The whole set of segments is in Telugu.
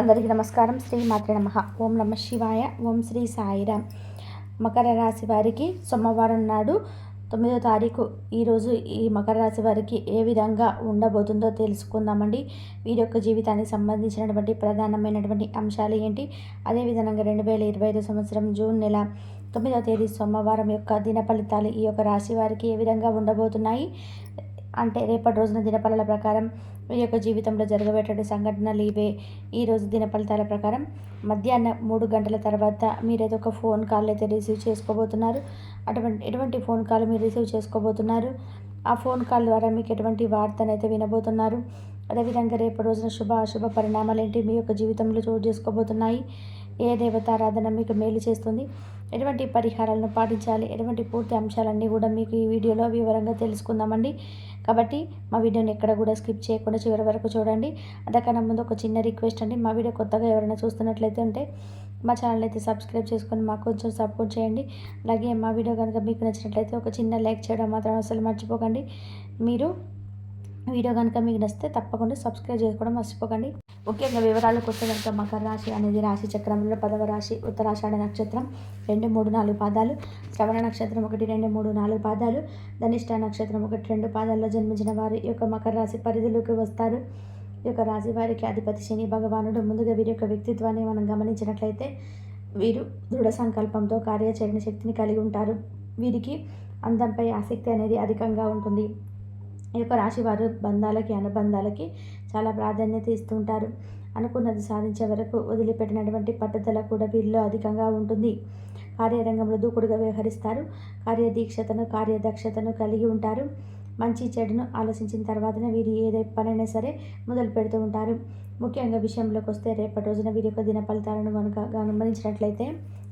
అందరికీ నమస్కారం. శ్రీ మాత్ర నమ. ఓం నమ శివాయ. ఓం శ్రీ సాయిరామ్ మకర రాశి వారికి సోమవారం నాడు తొమ్మిదో తారీఖు. ఈరోజు ఈ మకర రాశి వారికి ఏ విధంగా ఉండబోతుందో తెలుసుకుందామండి. వీరి యొక్క జీవితానికి సంబంధించినటువంటి ప్రధానమైనటువంటి అంశాలు ఏంటి? అదేవిధంగా రెండు వేల ఇరవై ఐదు సంవత్సరం జూన్ నెల తొమ్మిదవ తేదీ సోమవారం యొక్క దిన ఫలితాలు ఈ యొక్క రాశి వారికి ఏ విధంగా ఉండబోతున్నాయి? అంటే రేపటి రోజున దినఫలాల ప్రకారం మీ యొక్క జీవితంలో జరగబేటువంటి సంఘటనలు ఇవే. ఈరోజు దినఫలితాల ప్రకారం మధ్యాహ్నం మూడు గంటల తర్వాత మీరైతే ఒక ఫోన్ కాల్ అయితే రిసీవ్ చేసుకోబోతున్నారు. అటువంటి ఎటువంటి ఫోన్ కాల్ మీరు రిసీవ్ చేసుకోబోతున్నారు ఆ ఫోన్ కాల్ ద్వారా మీకు ఎటువంటి వార్తనైతే వినబోతున్నారు. అదేవిధంగా రేపు రోజున శుభ అశుభ పరిణామాలు ఏంటి మీ యొక్క జీవితంలో చోటు చేసుకోబోతున్నాయి. ఏ దేవతారాధన మీకు మేలు చేస్తుంది? ఎటువంటి పరిహారాలను పాటించాలి? ఎటువంటి పూర్తి అంశాలన్నీ కూడా మీకు ఈ వీడియోలో వివరంగా తెలుసుకుందామండి. కాబట్టి మా వీడియోని ఎక్కడ కూడా స్కిప్ చేయకుండా చివరి వరకు చూడండి. అంతకన్నా ముందు ఒక చిన్న రిక్వెస్ట్ అండి. మా వీడియో కొత్తగా ఎవరైనా చూస్తున్నట్లయితే ఉంటే మా ఛానల్ అయితే సబ్స్క్రైబ్ చేసుకొని మాకు కొంచెం సపోర్ట్ చేయండి. అలాగే మా వీడియో కనుక మీకు నచ్చినట్లయితే ఒక చిన్న లైక్ చేయడం మాత్రం అసలు మర్చిపోకండి. మీరు వీడియో కనుక మీకు నచ్చితే తప్పకుండా సబ్స్క్రైబ్ చేసుకోవడం మర్చిపోకండి. ముఖ్యంగా వివరాలకు వస్తే కనుక మకర రాశి అనేది రాశి చక్రంలో పదవ రాశి ఉత్తరాషాఢ నక్షత్రం రెండు మూడు నాలుగు పాదాలు. శ్రవణ నక్షత్రం ఒకటి రెండు మూడు నాలుగు పాదాలు. ధనిష్ట నక్షత్రం ఒకటి రెండు పాదాల్లో జన్మించిన వారు ఈ యొక్క మకర రాశి పరిధిలోకి వస్తారు. ఈ యొక్క రాశి వారికి అధిపతి శని భగవానుడు ముందుగా వీరి యొక్క వ్యక్తిత్వాన్ని మనం గమనించినట్లయితే వీరు దృఢ సంకల్పంతో కార్యాచరణ శక్తిని కలిగి ఉంటారు. వీరికి అందంపై ఆసక్తి అనేది అధికంగా ఉంటుంది. ఈ యొక్క రాశి వారు బంధాలకి అనుబంధాలకి చాలా ప్రాధాన్యత ఇస్తుంటారు. అనుకున్నది సాధించే వరకు వదిలిపెట్టినటువంటి పట్టుదల కూడా వీరిలో అధికంగా ఉంటుంది. కార్యరంగంలో దూకుడుగా వ్యవహరిస్తారు. కార్యదీక్షతను కార్యదక్షతను కలిగి ఉంటారు. మంచి చెడును ఆలోచించిన తర్వాతనే వీరు ఏదే పనైనా సరే మొదలు పెడుతూ ఉంటారు. ముఖ్యంగా విషయంలోకి వస్తే రేపటి రోజున వీరి యొక్క దిన ఫలితాలను కనుక గమనించినట్లయితే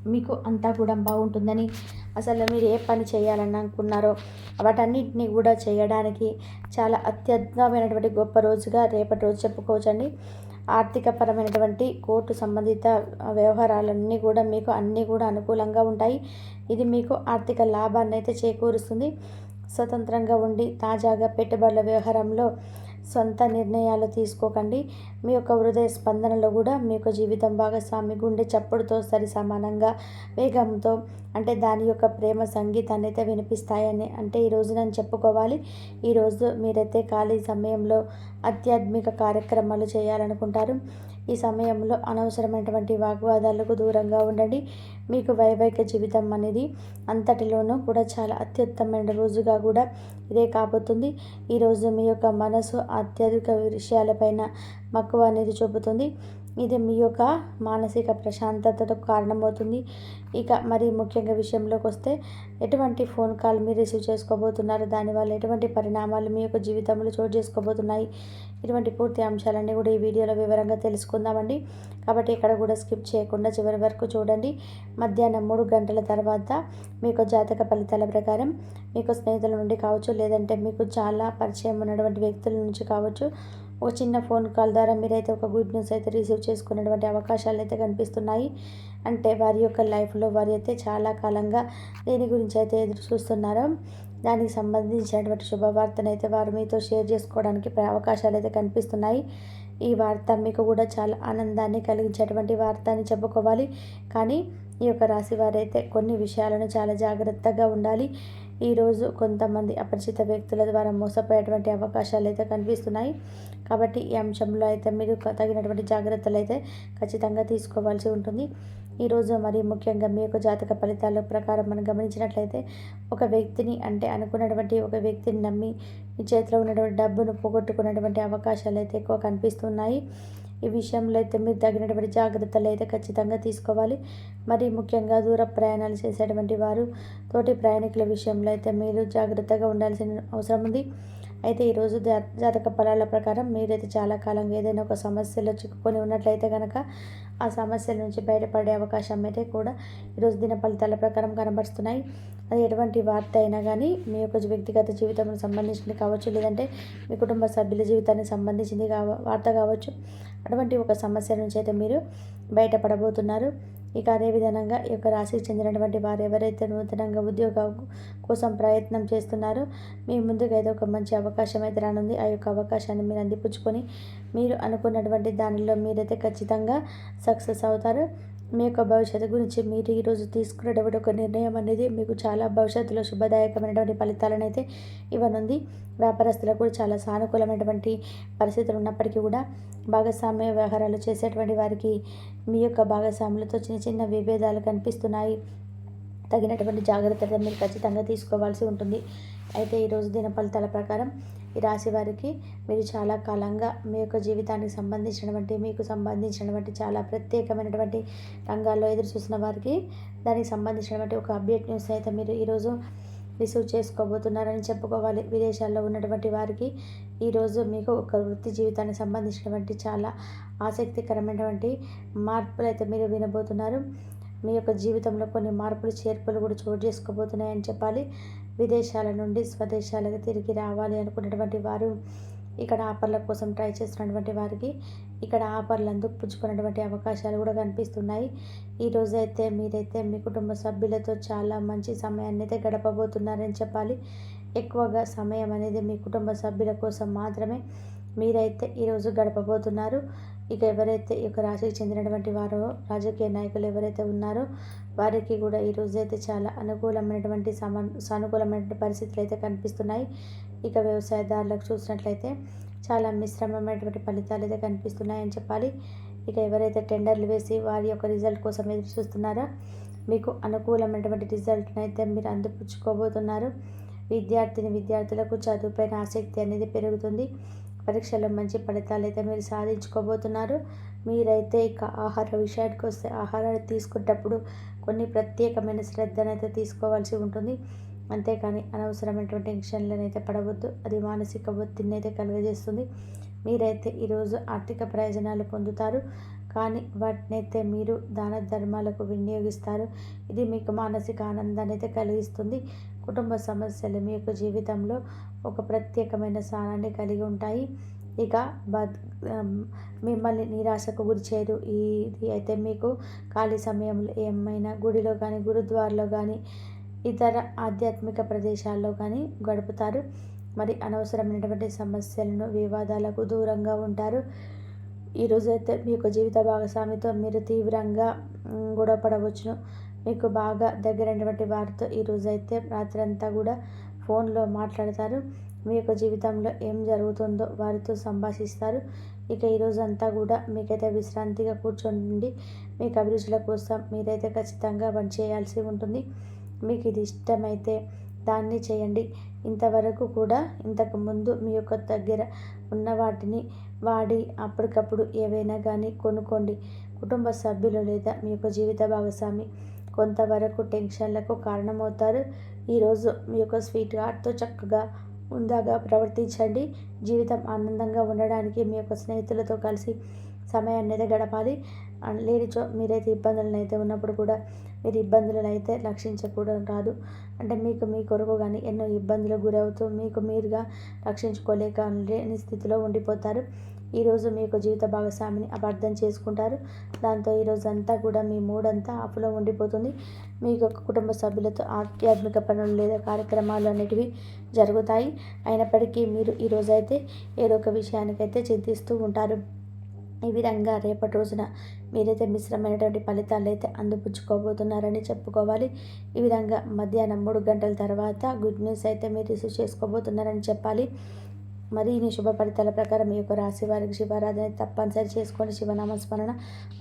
మీకు అంతా కూడా బాగుంటుందని అసలు మీరు ఏ పని చేయాలని అనుకున్నారో వాటన్నిటిని కూడా చేయడానికి చాలా అత్యద్భుతమైనటువంటి గొప్ప రోజుగా రేపటి రోజు చెప్పుకోవచ్చండి. ఆర్థికపరమైనటువంటి కోర్టు సంబంధిత వ్యవహారాలన్నీ కూడా మీకు అన్నీ కూడా అనుకూలంగా ఉంటాయి. ఇది మీకు ఆర్థిక లాభాన్ని అయితే చేకూరుస్తుంది. స్వతంత్రంగా ఉండి తాజాగా పెట్టుబడుల వ్యవహారంలో సొంత నిర్ణయాలు తీసుకోకండి. మీ యొక్క హృదయ స్పందనలో కూడా మీ యొక్క జీవితం భాగస్వామి గుండె చప్పుడుతో సరి సమానంగా వేగంతో అంటే దాని యొక్క ప్రేమ సంగీతాన్ని అయితే వినిపిస్తాయని అంటే ఈరోజు నేను చెప్పుకోవాలి. ఈరోజు మీరైతే ఖాళీ సమయంలో ఆధ్యాత్మిక కార్యక్రమాలు చేయాలనుకుంటారు. ఈ సమయంలో అనవసరమైనటువంటి వాగ్వాదాలకు దూరంగా ఉండండి. మీకు వైవాహిక జీవితం అనేది అంతటిలోనూ కూడా చాలా అత్యుత్తమైన రోజుగా కూడా ఇదే కాబోతుంది. ఈరోజు మీ యొక్క మనసు అత్యధిక విషయాలపైన మక్కువ అనేది చూపుతుంది. ఇది మీ యొక్క మానసిక ప్రశాంతతకు కారణమవుతుంది. ఇక మరి ముఖ్యంగా విషయంలోకి వస్తే ఎటువంటి ఫోన్ కాల్ మీరు రిసీవ్ చేసుకోబోతున్నారు? దానివల్ల ఎటువంటి పరిణామాలు మీ యొక్క జీవితంలో చోటు చేసుకోబోతున్నాయి? ఇటువంటి పూర్తి అంశాలన్నీ కూడా ఈ వీడియోలో వివరంగా తెలుసుకుందామండి. కాబట్టి ఇక్కడ కూడా స్కిప్ చేయకుండా చివరి వరకు చూడండి. మధ్యాహ్నం మూడు గంటల తర్వాత మీకు జాతక ఫలితాల ప్రకారం మీకు స్నేహితుల నుండి కావచ్చు లేదంటే మీకు చాలా పరిచయం ఉన్నటువంటి వ్యక్తుల నుంచి కావచ్చు ఒక చిన్న ఫోన్ కాల్ ద్వారా మీరైతే ఒక గుడ్ న్యూస్ అయితే రిసీవ్ చేసుకునేటువంటి అవకాశాలు అయితే కనిపిస్తున్నాయి. అంటే వారి యొక్క లైఫ్లో వారి అయితే చాలా కాలంగా దేని గురించి అయితే ఎదురు చూస్తున్నారో దానికి సంబంధించినటువంటి శుభవార్తను అయితే వారు మీతో షేర్ చేసుకోవడానికి అవకాశాలు అయితే కనిపిస్తున్నాయి. ఈ వార్త మీకు కూడా చాలా ఆనందాన్ని కలిగించేటువంటి వార్త అని చెప్పుకోవాలి. కానీ ఈ యొక్క రాశి వారైతే కొన్ని విషయాలను చాలా జాగ్రత్తగా ఉండాలి. ఈరోజు కొంతమంది అపరిచిత వ్యక్తుల ద్వారా మోసపోయేటువంటి అవకాశాలు అయితే కనిపిస్తున్నాయి. కాబట్టి ఈ అంశంలో అయితే మీరు తగినటువంటి జాగ్రత్తలు అయితే ఖచ్చితంగా తీసుకోవాల్సి ఉంటుంది. ఈరోజు మరి ముఖ్యంగా మీ యొక్క జాతక ఫలితాల ప్రకారం మనం గమనించినట్లయితే ఒక వ్యక్తిని అంటే అనుకున్నటువంటి ఒక వ్యక్తిని నమ్మి మీ చేతిలో ఉన్నటువంటి డబ్బును పోగొట్టుకున్నటువంటి అవకాశాలు అయితే ఎక్కువ కనిపిస్తున్నాయి. ఈ విషయంలో అయితే మీరు తగినటువంటి జాగ్రత్తలు అయితే ఖచ్చితంగా తీసుకోవాలి. మరి ముఖ్యంగా దూర ప్రయాణాలు చేసేటువంటి వారు తోటి ప్రయాణికుల విషయంలో అయితే మీరు జాగ్రత్తగా ఉండాల్సిన అవసరం ఉంది. అయితే ఈరోజు జాతక ఫలాల ప్రకారం మీరైతే చాలా కాలంగా ఏదైనా ఒక సమస్యలో చిక్కుకొని ఉన్నట్లయితే కనుక ఆ సమస్యల నుంచి బయటపడే అవకాశం అయితే కూడా ఈరోజు దిన ఫలితాల ప్రకారం కనబడుతున్నాయి అది ఎటువంటి వార్త అయినా కానీ మీ యొక్క వ్యక్తిగత జీవితం సంబంధించింది కావచ్చు లేదంటే మీ కుటుంబ సభ్యుల జీవితానికి సంబంధించింది కావ వార్త కావచ్చు. అటువంటి ఒక సమస్య నుంచి అయితే మీరు బయటపడబోతున్నారు. ఇక అదేవిధంగా ఈ యొక్క రాశికి చెందినటువంటి వారు ఎవరైతే నూతనంగా ఉద్యోగ కోసం ప్రయత్నం చేస్తున్నారో మీ ముందుగా అయితే ఒక మంచి అవకాశం అయితే రానుంది. ఆ యొక్క అవకాశాన్ని మీరు అందిపుచ్చుకొని మీరు అనుకున్నటువంటి దానిలో మీరైతే ఖచ్చితంగా సక్సెస్ అవుతారు. మీ యొక్క భవిష్యత్తు గురించి మీరు ఈరోజు తీసుకునేటువంటి ఒక నిర్ణయం అనేది మీకు చాలా భవిష్యత్తులో శుభదాయకమైనటువంటి ఫలితాలను అయితే ఇవ్వనుంది. వ్యాపారస్తులకు కూడా చాలా సానుకూలమైనటువంటి పరిస్థితులు ఉన్నప్పటికీ కూడా భాగస్వామ్య వ్యవహారాలు చేసేటువంటి వారికి మీ యొక్క భాగస్వాములతో చిన్న చిన్న విభేదాలు కనిపిస్తున్నాయి. తగినటువంటి జాగ్రత్తలు మీరు ఖచ్చితంగా తీసుకోవాల్సి ఉంటుంది. అయితే ఈరోజు దిన ఫలితాల ప్రకారం ఈ రాశి వారికి మీరు చాలా కాలంగా మీ యొక్క జీవితానికి సంబంధించినటువంటి మీకు సంబంధించినటువంటి చాలా ప్రత్యేకమైనటువంటి రంగాల్లో ఎదురు చూసిన వారికి దానికి సంబంధించినటువంటి ఒక అప్డేట్ న్యూస్ అయితే మీరు ఈరోజు రిసీవ్ చేసుకోబోతున్నారని చెప్పుకోవాలి. విదేశాల్లో ఉన్నటువంటి వారికి ఈరోజు మీకు ఒక వృత్తి జీవితానికి సంబంధించినటువంటి చాలా ఆసక్తికరమైనటువంటి మార్పులు అయితే మీరు వినబోతున్నారు. మీ యొక్క జీవితంలో కొన్ని మార్పులు చేర్పులు కూడా చోటు చేసుకోబోతున్నాయని చెప్పాలి. విదేశాల నుండి స్వదేశాలకు తిరిగి రావాలి అనుకున్నటువంటి వారు ఇక్కడ ఆఫర్ల కోసం ట్రై చేస్తున్నటువంటి వారికి ఇక్కడ ఆఫర్లు అందుకు పుచ్చుకున్నటువంటి అవకాశాలు కూడా కనిపిస్తున్నాయి. ఈరోజు అయితే మీరైతే మీ కుటుంబ సభ్యులతో చాలా మంచి సమయాన్ని అయితే గడపబోతున్నారని చెప్పాలి. ఎక్కువగా సమయం అనేది మీ కుటుంబ సభ్యుల కోసం మాత్రమే మీరైతే ఈరోజు గడపబోతున్నారు. ఇక ఎవరైతే ఈ యొక్క రాశికి చెందినటువంటి వారో రాజకీయ నాయకులు ఎవరైతే ఉన్నారో వారికి కూడా ఈ అయితే చాలా అనుకూలమైనటువంటి సమా సానుకూలమైనటువంటి పరిస్థితులు అయితే కనిపిస్తున్నాయి. ఇక వ్యవసాయదారులకు చూసినట్లయితే చాలా మిశ్రమమైనటువంటి ఫలితాలు అయితే కనిపిస్తున్నాయని చెప్పాలి. ఇక ఎవరైతే టెండర్లు వేసి వారి యొక్క రిజల్ట్ కోసం ఎదురు చూస్తున్నారో మీకు అనుకూలమైనటువంటి రిజల్ట్ని అయితే మీరు అందిపుచ్చుకోబోతున్నారు. విద్యార్థిని విద్యార్థులకు చదువుపైన ఆసక్తి అనేది పెరుగుతుంది. పరీక్షలో మంచి ఫలితాలు అయితే మీరు సాధించుకోబోతున్నారు. మీరైతే ఇక ఆహార విషయానికి వస్తే ఆహారాన్ని తీసుకునేటప్పుడు కొన్ని ప్రత్యేకమైన శ్రద్ధను అయితే తీసుకోవాల్సి ఉంటుంది. అంతేకాని అనవసరమైనటువంటి టెన్షన్లను అయితే పడవద్దు. అది మానసిక ఒత్తిడిని అయితే కలుగజేస్తుంది. మీరైతే ఈరోజు ఆర్థిక ప్రయోజనాలు పొందుతారు. కానీ వాటిని అయితే మీరు దాన ధర్మాలకు వినియోగిస్తారు. ఇది మీకు మానసిక ఆనందాన్ని అయితే కలిగిస్తుంది. కుటుంబ సమస్యలు మీ యొక్క జీవితంలో ఒక ప్రత్యేకమైన స్థానాన్ని కలిగి ఉంటాయి. ఇక బద్ మిమ్మల్ని నిరాశకు గురి చేయరు ఇది అయితే మీకు ఖాళీ సమయంలో ఏమైనా గుడిలో కానీ గురుద్వారలో కానీ ఇతర ఆధ్యాత్మిక ప్రదేశాల్లో కానీ గడుపుతారు. మరి అనవసరమైనటువంటి సమస్యలను వివాదాలకు దూరంగా ఉంటారు. ఈరోజైతే అయితే మీ యొక్క జీవిత భాగస్వామితో మీరు తీవ్రంగా గొడవ పడవచ్చును మీకు బాగా దగ్గరైనటువంటి వారితో ఈరోజు అయితే రాత్రంతా కూడా ఫోన్లో మాట్లాడతారు. మీ యొక్క జీవితంలో ఏం జరుగుతుందో వారితో సంభాషిస్తారు. ఇక ఈరోజు అంతా కూడా మీకైతే విశ్రాంతిగా కూర్చోండి. మీకు అభిరుచుల కోసం మీరైతే ఖచ్చితంగా పని చేయాల్సి ఉంటుంది. మీకు ఇది ఇష్టమైతే దాన్ని చేయండి. ఇంతవరకు కూడా ఇంతకు ముందు మీ యొక్క దగ్గర ఉన్న వాటిని వాడి అప్పటికప్పుడు ఏవైనా కానీ కొనుక్కోండి. కుటుంబ సభ్యులు లేదా మీ యొక్క జీవిత భాగస్వామి కొంతవరకు టెన్షన్లకు కారణమవుతారు. ఈరోజు మీ యొక్క స్వీట్ హార్ట్తో చక్కగా ఉందాగా ప్రవర్తించండి. జీవితం ఆనందంగా ఉండడానికి మీ యొక్క స్నేహితులతో కలిసి సమయాన్ని అయితే గడపాలి. లేనిచో మీరైతే ఇబ్బందులను అయితే ఉన్నప్పుడు కూడా మీరు ఇబ్బందులను అయితే రక్షించకూడదు కాదు అంటే మీకు మీ కొరకు కానీ ఎన్నో ఇబ్బందులకు గురవుతూ మీకు మీరుగా రక్షించుకోలేక లేని స్థితిలో ఉండిపోతారు. ఈరోజు మీ యొక్క జీవిత భాగస్వామిని అపార్థం చేసుకుంటారు. దాంతో ఈరోజు అంతా కూడా మీ మూడంతా ఆఫ్లో ఉండిపోతుంది. మీ యొక్క కుటుంబ సభ్యులతో ఆధ్యాత్మిక పనులు లేదా కార్యక్రమాలు అనేటివి జరుగుతాయి. అయినప్పటికీ మీరు ఈరోజైతే ఏదో ఒక విషయానికైతే చింతిస్తూ ఉంటారు. ఈ విధంగా రేపటి రోజున మీరైతే మిశ్రమైనటువంటి ఫలితాలు అయితే అందిపుచ్చుకోబోతున్నారని చెప్పుకోవాలి. ఈ విధంగా మధ్యాహ్నం మూడు గంటల తర్వాత గుడ్ న్యూస్ అయితే మీరు రిసీవ్ చేసుకోబోతున్నారని చెప్పాలి. మరి ఈ శుభ ఫలితాల ప్రకారం మీ యొక్క రాశి వారికి శివారాధన తప్పనిసరి చేసుకోండి శివనామ స్మరణ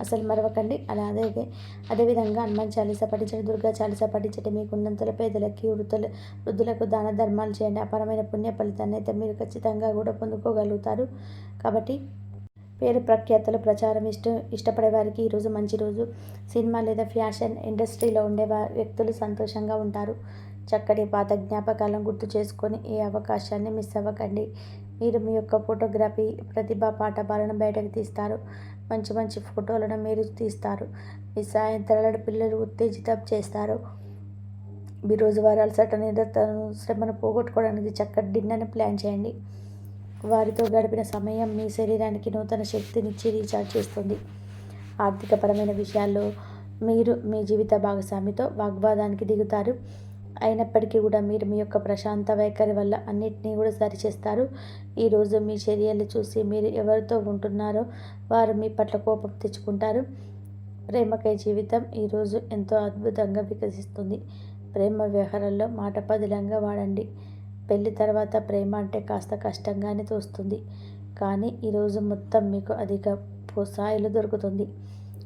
అసలు మరవకండి. అలాగే అదేవిధంగా హనుమాన్ చాలీస పఠించండి. దుర్గా చాలీస పఠించండి. మీకు ఉన్నంతలో పేదలకి వృద్ధులు వృద్ధులకు దాన ధర్మాలు చేయండి. అపరమైన పుణ్య ఫలితాన్ని అయితే మీరు ఖచ్చితంగా కూడా పొందుకోగలుగుతారు. కాబట్టి పేరు ప్రఖ్యాతలు ప్రచారం ఇష్ట ఇష్టపడే వారికి ఈరోజు మంచి రోజు. సినిమా లేదా ఫ్యాషన్ ఇండస్ట్రీలో ఉండే వ్యక్తులు సంతోషంగా ఉంటారు. చక్కటి పాత జ్ఞాపకాలను గుర్తు చేసుకొని ఈ అవకాశాన్ని మిస్ అవ్వకండి. మీరు మీ యొక్క ఫోటోగ్రఫీ ప్రతిభా పాఠభాలను బయటకు తీస్తారు. మంచి మంచి ఫోటోలను మీరు తీస్తారు. మీ సాయంత్రాల పిల్లలు ఉత్తేజితం చేస్తారు. మీ రోజువారీ అలసట నిరతను శ్రమను పోగొట్టుకోవడానికి చక్కటి డిన్నర్ని ప్లాన్ చేయండి. వారితో గడిపిన సమయం మీ శరీరానికి నూతన శక్తినిచ్చి రీఛార్జ్ చేస్తుంది. ఆర్థికపరమైన విషయాల్లో మీరు మీ జీవిత భాగస్వామితో వాగ్వాదానికి దిగుతారు. అయినప్పటికీ కూడా మీరు మీ యొక్క ప్రశాంత వైఖరి వల్ల అన్నిటినీ కూడా సరిచేస్తారు. ఈరోజు మీ చర్యలు చూసి మీరు ఎవరితో ఉంటున్నారో వారు మీ పట్ల కోపం తెచ్చుకుంటారు. ప్రేమకై జీవితం ఈరోజు ఎంతో అద్భుతంగా వికసిస్తుంది. ప్రేమ వ్యవహారంలో మాట పదిలంగా వాడండి. పెళ్ళి తర్వాత ప్రేమ అంటే కాస్త కష్టంగానే తోస్తుంది. కానీ ఈరోజు మొత్తం మీకు అధిక ప్రోత్సాహాలు దొరుకుతుంది.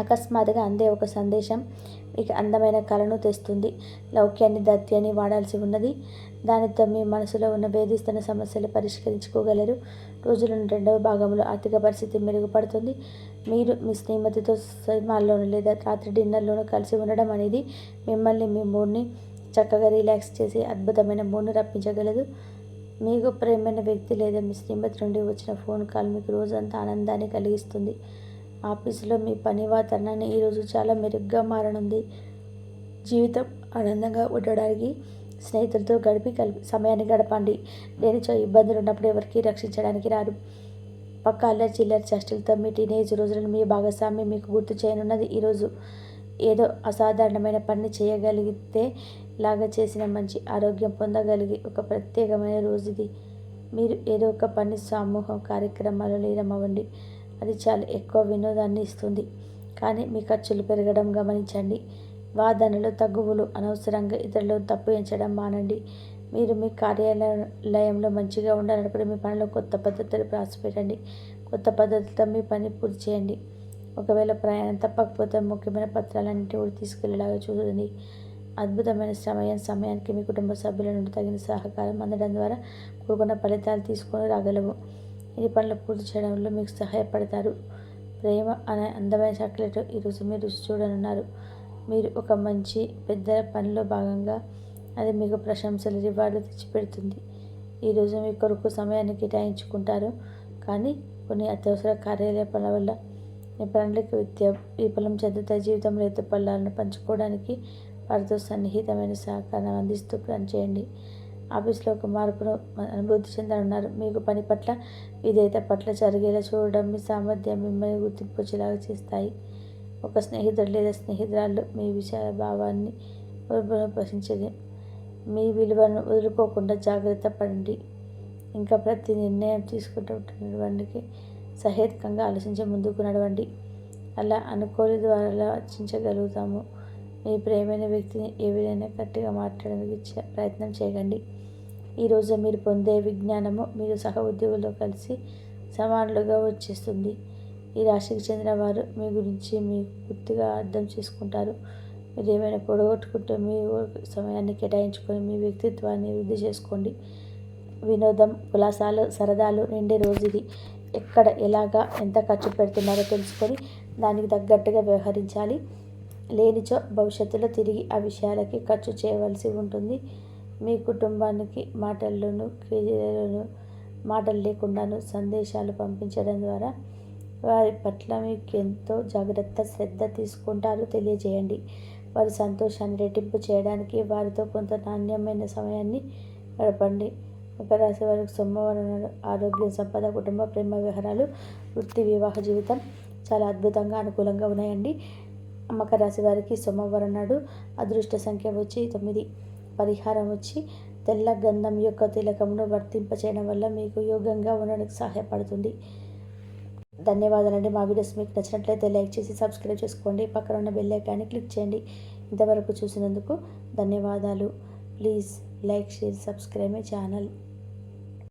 అకస్మాత్తుగా అందే ఒక సందేశం మీకు అందమైన కళను తెస్తుంది. లౌక్యాన్ని దత్యాన్ని వాడాల్సి ఉన్నది. దానితో మీ మనసులో ఉన్న వేధిస్తున్న సమస్యలు పరిష్కరించుకోగలరు. రోజులను రెండవ భాగంలో ఆర్థిక పరిస్థితి మెరుగుపడుతుంది. మీరు మీ స్నేహితుతో సినిమాల్లోనూ లేదా రాత్రి డిన్నర్లోనూ కలిసి ఉండడం అనేది మిమ్మల్ని మీ మూడ్ని చక్కగా రిలాక్స్ చేసి అద్భుతమైన మూడ్ని రప్పించగలదు. మీకు ప్రేమైన వ్యక్తి లేదా మీ శ్రీమతి నుండి వచ్చిన ఫోన్ కాల్ మీకు రోజంతా ఆనందాన్ని కలిగిస్తుంది. ఆఫీసులో మీ పని వాతావరణాన్ని ఈరోజు చాలా మెరుగ్గా మారనుంది. జీవితం ఆనందంగా ఉండడానికి స్నేహితులతో గడిపి కలిపి సమయాన్ని గడపండి. లేనిచో ఇబ్బందులు ఉన్నప్పుడు ఎవరికి రక్షించడానికి రారు పక్క అల్లరి చిల్లర చేష్టలతో మీ టీనేజ్ రోజులను మీ భాగస్వామి మీకు గుర్తు చేయనున్నది. ఈరోజు ఏదో అసాధారణమైన పని చేయగలిగితే లాగా చేసిన మంచి ఆరోగ్యం పొందగలిగి ఒక ప్రత్యేకమైన రోజు ఇది. మీరు ఏదో ఒక పని సమూహం కార్యక్రమాలు లీనమవ్వండి. అది చాలా ఎక్కువ వినోదాన్ని ఇస్తుంది. కానీ మీ ఖర్చులు పెరగడం గమనించండి. వాదనలు తగ్గువులు అనవసరంగా ఇతరులను తప్పు ఎంచడం మానండి. మీరు మీ కార్యాలయంలో మంచిగా ఉండాలనుకుని మీ పనిలో కొత్త పద్ధతులు ప్రవేశపెట్టండి కొత్త పద్ధతులతో మీ పని పూర్తి చేయండి. ఒకవేళ ప్రయాణం తప్పకపోతే ముఖ్యమైన పత్రాలన్నింటినీ కూడా తీసుకెళ్ళేలాగా చూడండి. అద్భుతమైన సమయం సమయానికి మీ కుటుంబ సభ్యుల నుండి తగిన సహకారం అందడం ద్వారా కూడుకున్న ఫలితాలు తీసుకొని రాగలవు ఈ పనులు పూర్తి చేయడంలో మీకు సహాయపడతారు. ప్రేమ అనే అందమైన చాక్లెట్ ఈరోజు మీరు రుచి చూడనున్నారు. మీరు ఒక మంచి పెద్ద పనిలో భాగంగా అది మీకు ప్రశంసలు రివార్డు తెచ్చిపెడుతుంది. ఈరోజు మీ కొరకు సమయాన్ని కేటాయించుకుంటారు. కానీ కొన్ని అత్యవసర కార్యాలయ పనుల వల్ల మీ ప్రణాళిక విద్య విఫలం చెందుతాయి జీవితంలో ఎత్తు పళ్ళాలను పంచుకోవడానికి వారితో సన్నిహితమైన సహకారం అందిస్తూ పనిచేయండి. ఆఫీస్లో ఒక మార్పును అనుభూతి చెందనున్నారు మీకు పని పట్ల విధేయత పట్ల జరిగేలా చూడడం మీ సామర్థ్యం మిమ్మల్ని గుర్తింపు వచ్చేలాగా చేస్తాయి. ఒక స్నేహితుడు లేదా స్నేహితురాలు మీ విషయ భావాన్ని ప్రశంసేది మీ విలువను వదులుకోకుండా జాగ్రత్త పడండి. ఇంకా ప్రతి నిర్ణయం తీసుకుంటున్నటువంటి సహేతుకంగా ఆలోచించే ముందుకు నడవండి. అలా అనుకోని ద్వారా రచించగలుగుతాము మీ ప్రేమైన వ్యక్తిని ఏ విధంగా గట్టిగా మాట్లాడడానికి ప్రయత్నం చేయకండి. ఈరోజు మీరు పొందే విజ్ఞానము మీరు సహ ఉద్యోగులతో కలిసి సమానులుగా వచ్చేస్తుంది. ఈ రాశికి చెందిన వారు మీ గురించి మీ పూర్తిగా అర్థం చేసుకుంటారు. మీరు ఏమైనా పొడగొట్టుకుంటే మీ సమయాన్ని కేటాయించుకొని మీ వ్యక్తిత్వాన్ని వృద్ధి చేసుకోండి. వినోదం కులాసాలు సరదాలు నిండే రోజు ఇది. ఎక్కడ ఎలాగా ఎంత ఖర్చు పెడుతున్నారో తెలుసుకొని దానికి తగ్గట్టుగా వ్యవహరించాలి. లేనిచో భవిష్యత్తులో తిరిగి ఆ విషయాలకి ఖర్చు చేయవలసి ఉంటుంది. మీ కుటుంబానికి మాటల్లోనూ క్రియలను మాటలు లేకుండాను సందేశాలు పంపించడం ద్వారా వారి పట్ల మీకు ఎంతో జాగ్రత్త శ్రద్ధ తీసుకుంటారో తెలియజేయండి. వారి సంతోషాన్ని రెట్టింపు చేయడానికి వారితో కొంత నాణ్యమైన సమయాన్ని గడపండి. మకర రాశి వారికి సోమవారం ఆరోగ్య సంపద కుటుంబ ప్రేమ వ్యవహారాలు వృత్తి వివాహ జీవితం చాలా అద్భుతంగా అనుకూలంగా ఉన్నాయండి. మకర రాశి వారికి సోమవారం నాడు అదృష్ట సంఖ్య వచ్చి తొమ్మిది. పరిహారం వచ్చి తెల్ల గంధం యొక్క తిలకమును వర్తింపచేయడం వల్ల మీకు యోగంగా ఉండడానికి సహాయపడుతుంది. ధన్యవాదాలండి. మా వీడియోస్ మీకు నచ్చినట్లయితే లైక్ చేసి సబ్స్క్రైబ్ చేసుకోండి. పక్కన ఉన్న బెల్ ఐకాన్ని క్లిక్ చేయండి. ఇంతవరకు చూసినందుకు ధన్యవాదాలు. Please like share subscribe my channel.